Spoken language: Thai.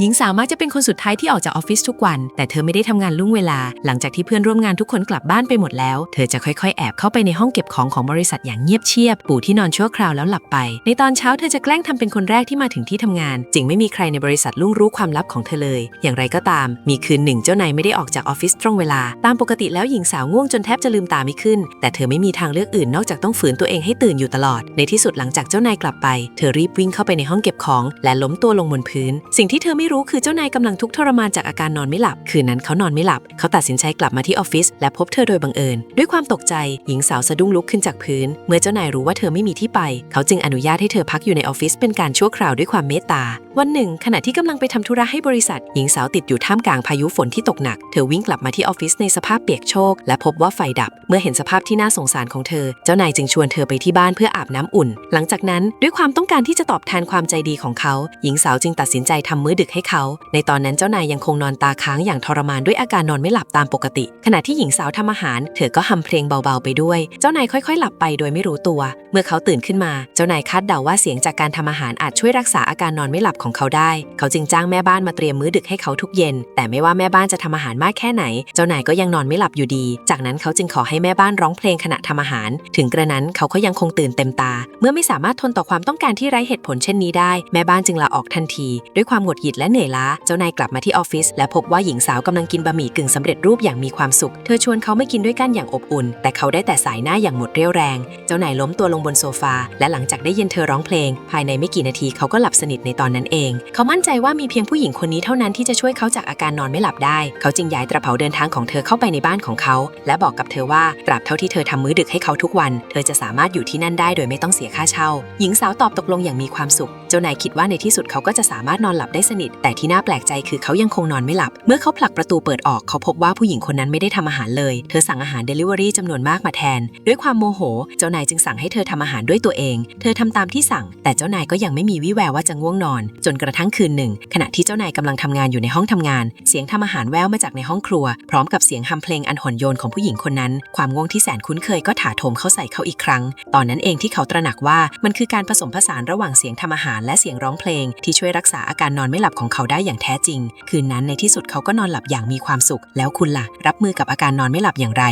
หญิงสาวมักจะเป็นคนสุดท้ายที่ออกจากออฟฟิศทุกวัน แต่เธอไม่ได้ทำงานล่วงเวลา หลังจากที่เพื่อนร่วมงานทุกคนกลับบ้านไปหมดแล้ว เธอจะค่อยๆ แอบเข้าไปในห้องเก็บของของบริษัทอย่างเงียบเชียบ ปูที่นอนชั่วคราวแล้วหลับไป ในตอนเช้าเธอจะแกล้งทำเป็นคนแรกที่มาถึงที่ทำงานจึงไม่มีใครในบริษัทล่งรู้ความลับของเธอเลย อย่างไรก็ตาม มีคืนหนึ่งเจ้านายไม่ได้ออกจากออฟฟิศตรงเวลา ตามปกติแล้วหญิงสาวง่วงจนแทบจะลืมตาไม่ขึ้น แต่เธอไม่มีทางเลือกอื่นนอกจากต้องฝืนตัวเองให้ตื่นอยู่ตลอด ในที่สุดหลังจากเจ้านายกลับไป เธอรีบวิ่งเข้าไปในห้องเก็บของ และล้มตัวลงบนพื้น สิ่งที่เธอไม่รู้คือเจ้านายกำลังทุกข์ทรมานจากอาการนอนไม่หลับ คืนนั้นเขานอนไม่หลับ เขาตัดสินใจกลับมาที่ออฟฟิศและพบเธอโดยบังเอิญ ด้วยความตกใจ หญิงสาวสะดุ้งลุกขึ้นจากพื้น เมื่อเจ้านายรู้ว่าเธอไม่มีที่ไป เขาจึงอนุญาตให้เธอพักอยู่ในออฟฟิศเป็นการชั่วคราวด้วยความเมตตา วันหนึ่ง ขณะที่กำลังไปทำธุระให้บริษัท หญิงสาวติดอยู่ท่ามกลางพายุฝนที่ตกหนัก เธอวิ่งกลับมาที่ออฟฟิศในสภาพเปียกโชก และพบว่าไฟดับ เมื่อเห็นสภาพที่น่าสงสารของเธอ เจ้านายจึงชวนเธอไปที่บ้านเพื่ออาบน้ำอุ่น หลังจากนั้นด้วยความต้องการที่จะตอบแทนความใจดีของเขา หญิงสาวจึงตัดสินใจทำมื้อดึกให้เขา ในตอนนั้นเจ้านายยังคงนอนตาค้างอย่างทรมานด้วยอาการนอนไม่หลับตามปกติ ขณะที่หญิงสาวทำอาหาร เธอก็ฮัมเพลงเบาๆไปด้วย เจ้านายค่อย ๆ หลับไปโดยไม่รู้ตัว เมื่อเขาตื่นขึ้นมา เจ้านายคาดเดาว่าเสียงจากการทำอาหารอาจช่วยรักษาอาการนอนไม่หลับของเขาได้ เขาจึงจ้างแม่บ้านมาเตรียมมื้อดึกให้เขาทุกเย็น แต่ไม่ว่าแม่บ้านจะทำอาหารมากแค่ไหน เจ้านายก็ยังนอนไม่หลับอยู่ดี จากนั้นเขาจึงขอให้แม่บ้านร้องเพลงขณะทำอาหาร ถึงกระนั้นเขาก็ยังคงตื่นเต็มตา เมื่อไม่สามารถทนต่อความต้องการที่ไร้เหตุผลเช่นนี้ได้ แม่บ้านจึงลาออกทันที ด้วยความหงุดหงิดและเหนื่อยล้า เจ้านายกลับมาที่ออฟฟิศและพบว่าหญิงสาวกำลังกินบะหมี่กึ่งสำเร็จรูปอย่างมีความสุข เธอชวนเขาไม่กินด้วยกันอย่างอบอุ่น แต่เขาได้แต่สายหน้าอย่างหมดเรี่ยวแรง เจ้านายล้มตัวลงบนโซฟา และหลังจากได้ยินเธอร้องเพลง ภายในไม่กี่นาทีเขาก็หลับสนิทในตอนนั้นเอง เขามั่นใจว่ามีเพียงผู้หญิงคนนี้เท่านั้นที่จะช่วยเขาจากอาการนอนไม่หลับได้ เขาจึงย้ายกระเป๋าเดินทางของเธอเข้าไปในบ้านของเขา และบอกกับเธอว่าตราบเท่าที่เธอทำมื้อดึกให้เขาทุกวัน เธอจะสามารถอยู่ที่นั่นได้โดยไม่ต้องเสียค่าเช่า หญิงสาวตอบตกลงอย่างมีความสุข เจ้านายคิดว่าในที่สุดเขาก็จะสามารถนอนหลับได้สนิทแต่ที่น่าแปลกใจคือเขายังคงนอนไม่หลับ เมื่อเขาผลักประตูเปิดออกเขาพบว่าผู้หญิงคนนั้นไม่ได้ทำอาหารเลย เธอสั่งอาหารเดลิเวอรี่จำนวนมากมาแทน ด้วยความโมโห เจ้านายจึงสั่งให้เธอทำอาหารด้วยตัวเอง เธอทำตามที่สั่ง แต่เจ้านายก็ยังไม่มีวี่แววว่าจะง่วงนอน จนกระทั่งคืนหนึ่ง ขณะที่เจ้านายกำลังทำงานอยู่ในห้องทำงาน เสียงทำอาหารแว่วมาจากในห้องครัว พร้อมกับเสียงฮัมเพลงอันหอนโยนของผู้หญิงคนนั้น ความง่วงที่แสนคุ้นเคยก็ถาโถมเข้าใส่เขาอีกครั้ง ตอนนั้นเองที่เขาตระหนักว่ามันคือการผสมผสานระหว่างเสียงทำอาหารและเสียงร้องเพลงที่ช่วยรักษาอาการนอนไม่หลับของเขาได้อย่างแท้จริง คืนนั้นในที่สุดเขาก็นอนหลับอย่างมีความสุข แล้วคุณล่ะ รับมือกับอาการนอนไม่หลับอย่างไร